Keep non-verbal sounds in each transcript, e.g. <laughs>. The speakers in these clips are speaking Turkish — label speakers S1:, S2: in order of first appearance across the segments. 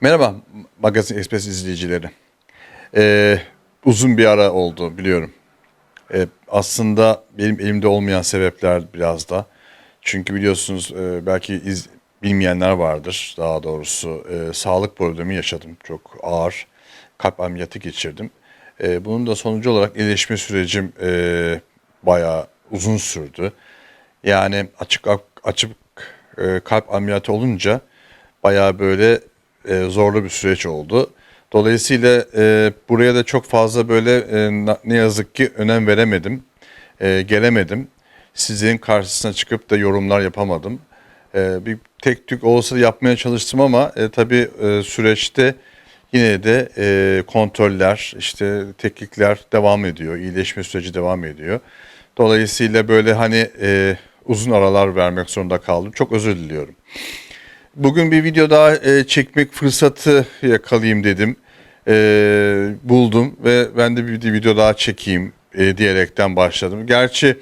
S1: Merhaba Magazin Express izleyicileri. Ee, uzun bir ara oldu biliyorum. Ee, aslında benim elimde olmayan sebepler biraz da. Çünkü biliyorsunuz e, belki iz, bilmeyenler vardır daha doğrusu. E, sağlık problemi yaşadım çok ağır. Kalp ameliyatı geçirdim. E, bunun da sonucu olarak iyileşme sürecim e, bayağı uzun sürdü. Yani açık açık e, kalp ameliyatı olunca bayağı böyle e, zorlu bir süreç oldu. Dolayısıyla e, buraya da çok fazla böyle e, ne yazık ki önem veremedim. E, gelemedim. Sizin karşısına çıkıp da yorumlar yapamadım. E, bir tek tük olsa yapmaya çalıştım ama e, tabii e, süreçte yine de e, kontroller, işte teknikler devam ediyor. iyileşme süreci devam ediyor. Dolayısıyla böyle hani e, uzun aralar vermek zorunda kaldım. Çok özür diliyorum. Bugün bir video daha e, çekmek fırsatı yakalayayım dedim. E, buldum ve ben de bir video daha çekeyim e, diyerekten başladım. Gerçi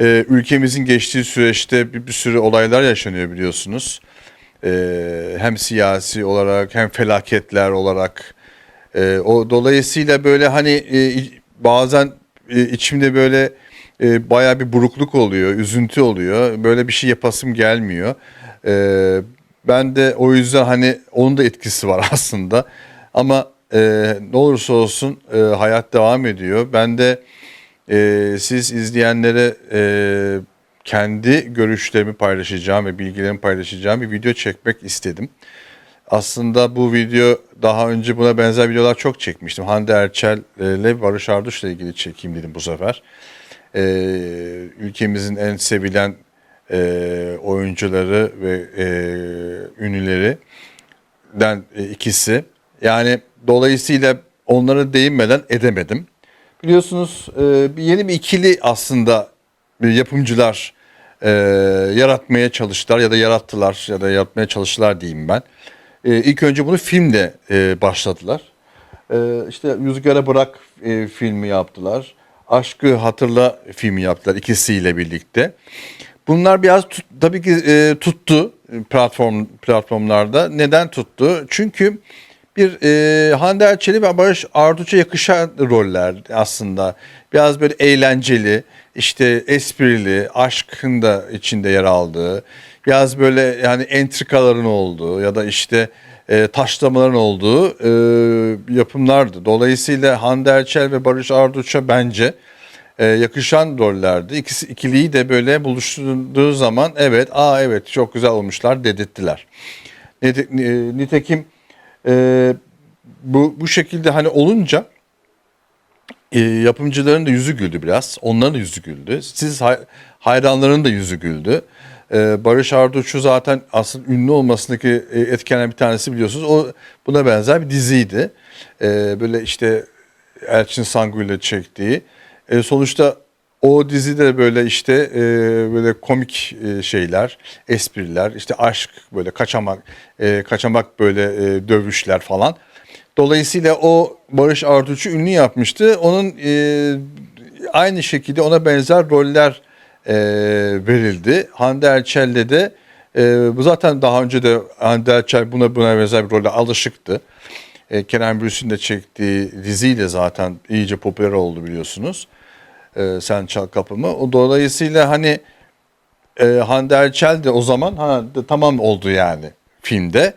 S1: e, ülkemizin geçtiği süreçte bir, bir sürü olaylar yaşanıyor biliyorsunuz. E, hem siyasi olarak hem felaketler olarak. E, o dolayısıyla böyle hani e, bazen e, içimde böyle e, bayağı bir burukluk oluyor, üzüntü oluyor. Böyle bir şey yapasım gelmiyor. E, ben de o yüzden hani onun da etkisi var <laughs> aslında. Ama e, ne olursa olsun e, hayat devam ediyor. Ben de e, siz izleyenlere e, kendi görüşlerimi paylaşacağım ve bilgilerimi paylaşacağım bir video çekmek istedim. Aslında bu video daha önce buna benzer videolar çok çekmiştim. Hande Erçel ile Barış Arduç'la ilgili çekeyim dedim bu sefer. Ee, ülkemizin en sevilen e, oyuncuları ve e, ünlülerinden e, ikisi. Yani dolayısıyla onlara değinmeden edemedim. Biliyorsunuz e, yeni bir ikili aslında yapımcılar e, yaratmaya çalıştılar ya da yarattılar ya da yaratmaya çalıştılar diyeyim ben. E, ilk önce bunu filmle e, başladılar. E, işte Rüzgar'a Bırak e, filmi yaptılar. Aşkı Hatırla filmi yaptılar ikisiyle birlikte. Bunlar biraz tut- tabii ki e, tuttu platform platformlarda. Neden tuttu? Çünkü bir e, Hande Erçel'i ve Barış Arduç'a yakışan roller aslında. Biraz böyle eğlenceli, işte esprili, aşkın da içinde yer aldığı, biraz böyle yani entrikaların olduğu ya da işte e, taşlamaların olduğu e, yapımlardı. Dolayısıyla Hande Erçel ve Barış Arduç'a bence e, yakışan rollerdi. İkisi ikiliyi de böyle buluşturduğu zaman evet, aa evet çok güzel olmuşlar dedirttiler. E, Nitekim e, bu bu şekilde hani olunca e, yapımcıların da yüzü güldü biraz. Onların da yüzü güldü. Siz hay- hayranların da yüzü güldü. E, Barış Arduç'u zaten aslında ünlü olmasındaki e, etkenler bir tanesi biliyorsunuz. O buna benzer bir diziydi. Böyle işte Elçin Sangu ile çektiği. E, sonuçta o dizide böyle işte e, böyle komik e, şeyler, espriler, işte aşk böyle kaçamak, e, kaçamak böyle e, dövüşler falan. Dolayısıyla o Barış Arduç'u ünlü yapmıştı. Onun e, aynı şekilde ona benzer roller e, verildi. Hande Erçel'de de e, bu zaten daha önce de Hande Erçel buna buna benzer bir role alışıktı. E, Kenan Bürsin de çektiği diziyle zaten iyice popüler oldu biliyorsunuz. E, Sen Çal Kapımı. O dolayısıyla hani e, Hande Erçel de o zaman ha de, tamam oldu yani filmde.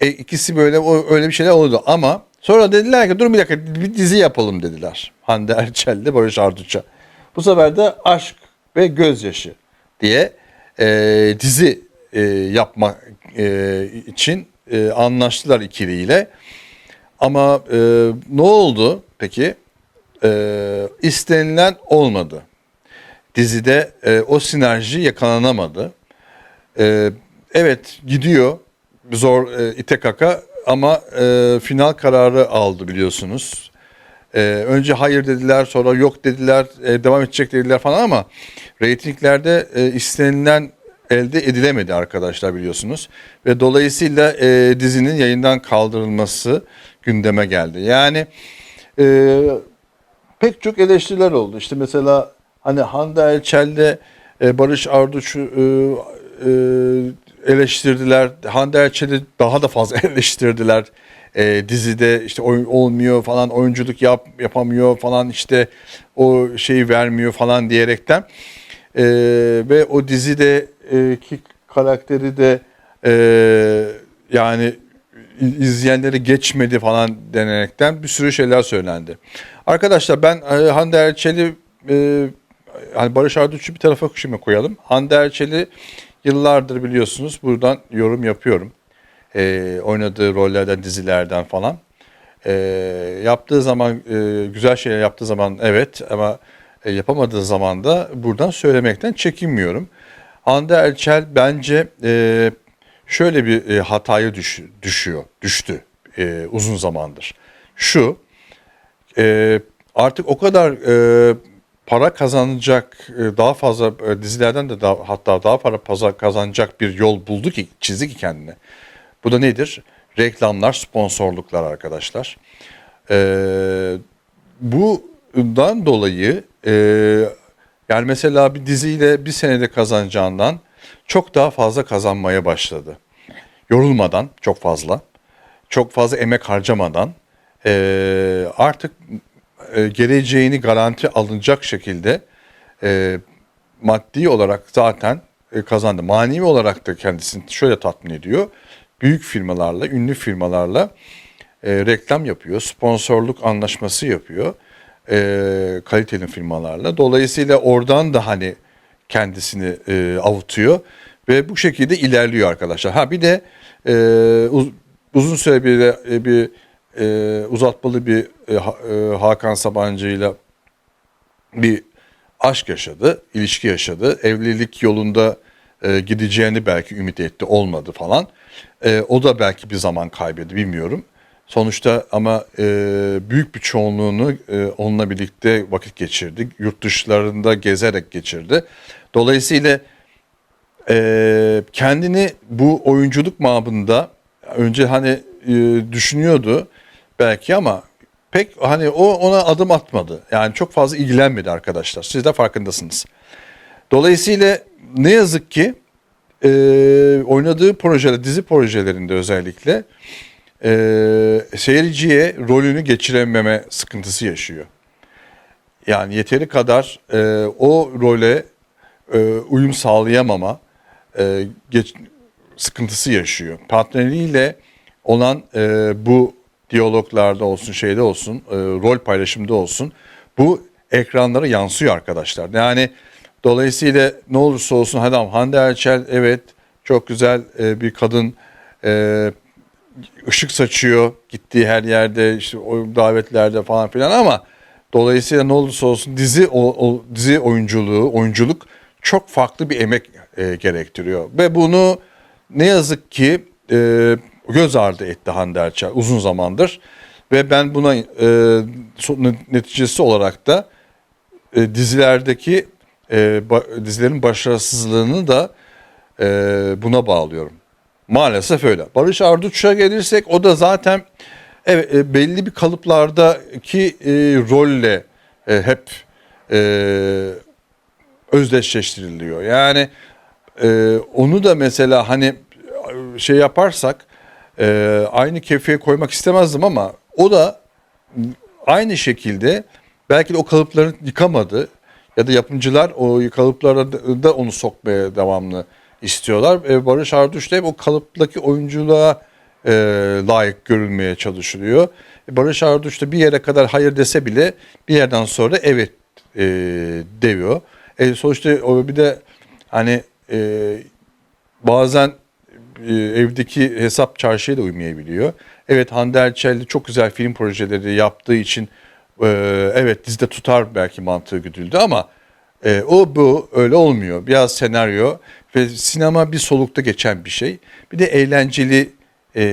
S1: E, ikisi böyle o, öyle bir şeyler oldu ama sonra dediler ki dur bir dakika bir dizi yapalım dediler. Hande Erçel ile Barış Arduç'a. Bu sefer de Aşk ve Gözyaşı diye e, dizi e, yapma e, için e, anlaştılar ikiliyle. Ama e, ne oldu peki? E, istenilen olmadı. Dizide e, o sinerji yakalanamadı. E, evet gidiyor zor e, ite kaka ama e, final kararı aldı biliyorsunuz. E, önce hayır dediler sonra yok dediler e, devam edecek dediler falan ama reytinglerde e, istenilen elde edilemedi arkadaşlar biliyorsunuz. Ve dolayısıyla e, dizinin yayından kaldırılması gündeme geldi. Yani e, pek çok eleştiriler oldu. İşte mesela hani Hande Erçel'le e, Barış Arduç'u e, e, eleştirdiler. Hande Erçel'i daha da fazla <laughs> eleştirdiler. E, dizide işte oyun olmuyor falan oyunculuk yap, yapamıyor falan işte o şeyi vermiyor falan diyerekten. E, ve o dizide e, karakteri de e, yani izleyenleri geçmedi falan denerekten bir sürü şeyler söylendi. Arkadaşlar ben e, Hande Erçel'i e, hani Barış Arduç'u bir tarafa şimdi koyalım. Hande Erçel'i yıllardır biliyorsunuz buradan yorum yapıyorum. E, oynadığı rollerden, dizilerden falan. E, yaptığı zaman, e, güzel şeyler yaptığı zaman evet ama e, yapamadığı zaman da buradan söylemekten çekinmiyorum. Hande Erçel bence e, şöyle bir e, hataya düş, düşüyor, düştü e, uzun zamandır. Şu, e, artık o kadar e, para kazanacak, e, daha fazla e, dizilerden de daha, hatta daha para paza- kazanacak bir yol buldu ki, çizdi ki kendine. Bu da nedir? Reklamlar, sponsorluklar arkadaşlar. E, bundan dolayı e, yani mesela bir diziyle bir senede kazanacağından çok daha fazla kazanmaya başladı. Yorulmadan çok fazla, çok fazla emek harcamadan e, artık e, geleceğini garanti alınacak şekilde e, maddi olarak zaten e, kazandı. Manevi olarak da kendisini şöyle tatmin ediyor. Büyük firmalarla, ünlü firmalarla e, reklam yapıyor, sponsorluk anlaşması yapıyor e, kaliteli firmalarla. Dolayısıyla oradan da hani kendisini e, avutuyor ve bu şekilde ilerliyor arkadaşlar. Ha bir de e, uz- uzun süre bir, de- bir e, uzatmalı bir e, e, Hakan Sabancı ile bir aşk yaşadı, ilişki yaşadı. Evlilik yolunda e, gideceğini belki ümit etti, olmadı falan. E, o da belki bir zaman kaybetti, bilmiyorum. Sonuçta ama e, büyük bir çoğunluğunu e, onunla birlikte vakit geçirdi. Yurt dışlarında gezerek geçirdi. Dolayısıyla e, kendini bu oyunculuk mabında önce hani e, düşünüyordu belki ama pek hani o ona adım atmadı. Yani çok fazla ilgilenmedi arkadaşlar. Siz de farkındasınız. Dolayısıyla ne yazık ki e, oynadığı projeler, dizi projelerinde özellikle e, seyirciye rolünü geçirememe sıkıntısı yaşıyor. Yani yeteri kadar e, o role e, uyum sağlayamama e, geç, sıkıntısı yaşıyor. Partneriyle olan e, bu diyaloglarda olsun, şeyde olsun, e, rol paylaşımda olsun bu ekranlara yansıyor arkadaşlar. Yani dolayısıyla ne olursa olsun adam Hande Erçel evet çok güzel e, bir kadın e, ışık saçıyor gittiği her yerde işte o davetlerde falan filan ama dolayısıyla ne olursa olsun dizi o, o dizi oyunculuğu oyunculuk çok farklı bir emek e, gerektiriyor ve bunu ne yazık ki e, göz ardı etti Hande Erçel uzun zamandır ve ben buna e, neticesi olarak da e, dizilerdeki e, ba- dizilerin başarısızlığını da e, buna bağlıyorum. Maalesef öyle. Barış Arduç'a gelirsek o da zaten evet, e, belli bir kalıplardaki e, rolle e, hep e, özdeşleştiriliyor. Yani e, onu da mesela hani şey yaparsak e, aynı kefeye koymak istemezdim ama o da aynı şekilde belki de o kalıpları yıkamadı ya da yapımcılar o kalıplara da onu sokmaya devamlı istiyorlar. E, Barış Arduç da hep o kalıptaki oyunculuğa e, layık görülmeye çalışılıyor. E, Barış Arduç da bir yere kadar hayır dese bile bir yerden sonra evet e, deviyor. E, sonuçta o bir de hani e, bazen e, evdeki hesap çarşıya da uymayabiliyor. Evet Hande Erçel de çok güzel film projeleri yaptığı için e, evet dizide tutar belki mantığı güdüldü ama e, o bu öyle olmuyor. Biraz senaryo ve sinema bir solukta geçen bir şey. Bir de eğlenceli e,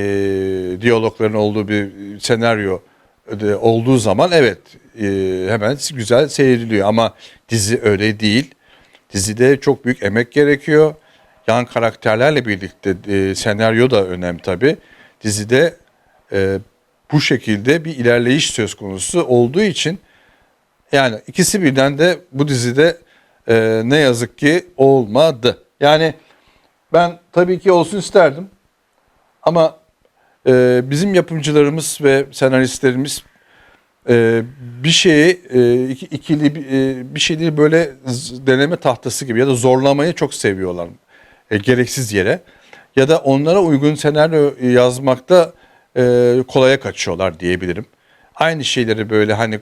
S1: diyalogların olduğu bir senaryo de olduğu zaman evet e, hemen güzel seyrediliyor ama dizi öyle değil. Dizide çok büyük emek gerekiyor. Yan karakterlerle birlikte e, senaryo da önemli tabii. Dizide e, bu şekilde bir ilerleyiş söz konusu olduğu için yani ikisi birden de bu dizide e, ne yazık ki olmadı. Yani ben tabii ki olsun isterdim. Ama e, bizim yapımcılarımız ve senaristlerimiz e, bir şeyi e, iki- ikili e, bir şeyleri böyle deneme tahtası gibi ya da zorlamayı çok seviyorlar. E, gereksiz yere. Ya da onlara uygun senaryo yazmakta e, kolaya kaçıyorlar diyebilirim. Aynı şeyleri böyle hani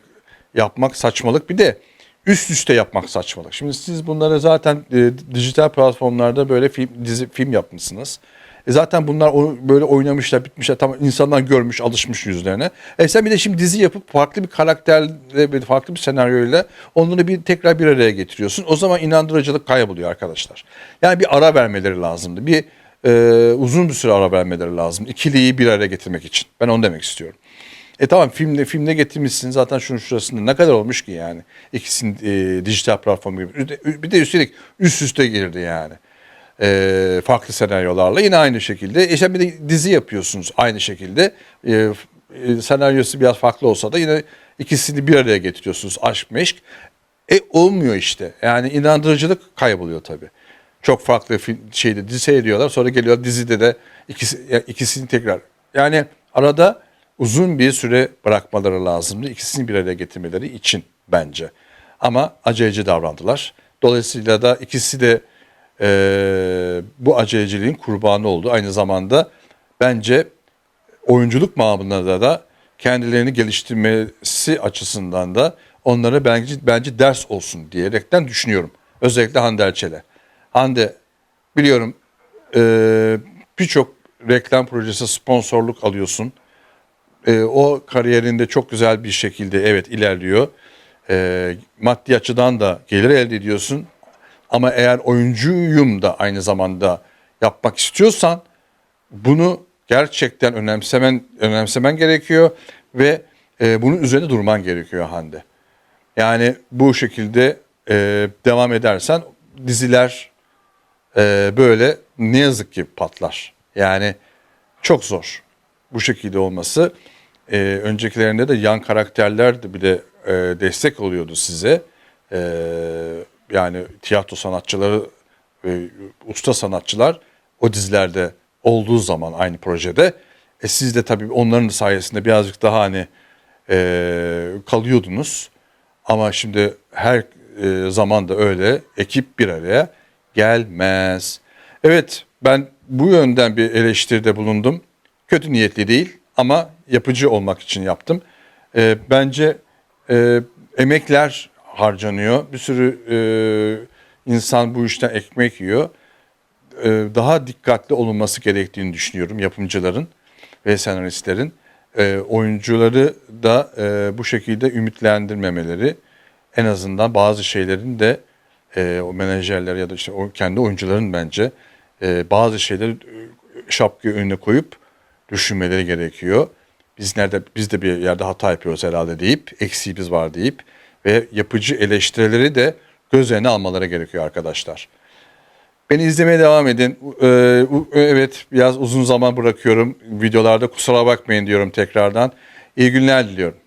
S1: yapmak saçmalık. Bir de üst üste yapmak saçmalık. Şimdi siz bunları zaten e, dijital platformlarda böyle film dizi film yapmışsınız. E zaten bunlar o, böyle oynamışlar, bitmişler. Tamam insanlar görmüş, alışmış yüzlerine. E sen bir de şimdi dizi yapıp farklı bir karakterle, farklı bir senaryoyla onları bir tekrar bir araya getiriyorsun. O zaman inandırıcılık kayboluyor arkadaşlar. Yani bir ara vermeleri lazımdı. Bir e, uzun bir süre ara vermeleri lazım. İkiliyi bir araya getirmek için. Ben onu demek istiyorum. E tamam filmde filmde getirmişsin zaten şunun şurasında ne kadar olmuş ki yani ikisinin e, dijital platformu gibi. Bir de üstelik üst üste girdi yani. E, farklı senaryolarla yine aynı şekilde. E sen bir de dizi yapıyorsunuz aynı şekilde. E, e, senaryosu biraz farklı olsa da yine ikisini bir araya getiriyorsunuz aşk meşk. E olmuyor işte. Yani inandırıcılık kayboluyor tabii. Çok farklı film, şeyde dizi seyrediyorlar. Sonra geliyor dizide de ikisi, ikisini tekrar. Yani arada uzun bir süre bırakmaları lazımdı. İkisini bir araya getirmeleri için bence. Ama aceleci davrandılar. Dolayısıyla da ikisi de eee, bu aceleciliğin kurbanı oldu. Aynı zamanda bence oyunculuk mamında da kendilerini geliştirmesi açısından da onlara bence, bence ders olsun diyerekten düşünüyorum. Özellikle Hande Erçel'e. Hande biliyorum eee, birçok reklam projesi sponsorluk alıyorsun. Eee, o kariyerinde çok güzel bir şekilde evet ilerliyor. Eee, maddi açıdan da gelir elde ediyorsun. Ama eğer oyuncuyum da aynı zamanda yapmak istiyorsan bunu gerçekten önemsemen önemsemen gerekiyor ve e, bunun üzerine durman gerekiyor Hande. Yani bu şekilde e, devam edersen diziler e, böyle ne yazık ki patlar. Yani çok zor bu şekilde olması. E, öncekilerinde de yan karakterler de bile e, destek oluyordu size. E, yani tiyatro sanatçıları, e, usta sanatçılar o dizilerde olduğu zaman aynı projede. E, siz de tabii onların sayesinde birazcık daha hani e, kalıyordunuz. Ama şimdi her e, zaman da öyle ekip bir araya gelmez. Evet ben bu yönden bir eleştiride bulundum. Kötü niyetli değil ama yapıcı olmak için yaptım. E, bence e, emekler harcanıyor. Bir sürü e, insan bu işten ekmek yiyor. E, daha dikkatli olunması gerektiğini düşünüyorum yapımcıların ve senaristlerin. E, oyuncuları da e, bu şekilde ümitlendirmemeleri en azından bazı şeylerin de e, o menajerler ya da işte o kendi oyuncuların bence e, bazı şeyleri e, şapka önüne koyup düşünmeleri gerekiyor. Biz nerede biz de bir yerde hata yapıyoruz herhalde deyip eksiğimiz var deyip ve yapıcı eleştirileri de göz önüne almaları gerekiyor arkadaşlar. Beni izlemeye devam edin. U- evet biraz uzun zaman bırakıyorum videolarda kusura bakmayın diyorum tekrardan. İyi günler diliyorum.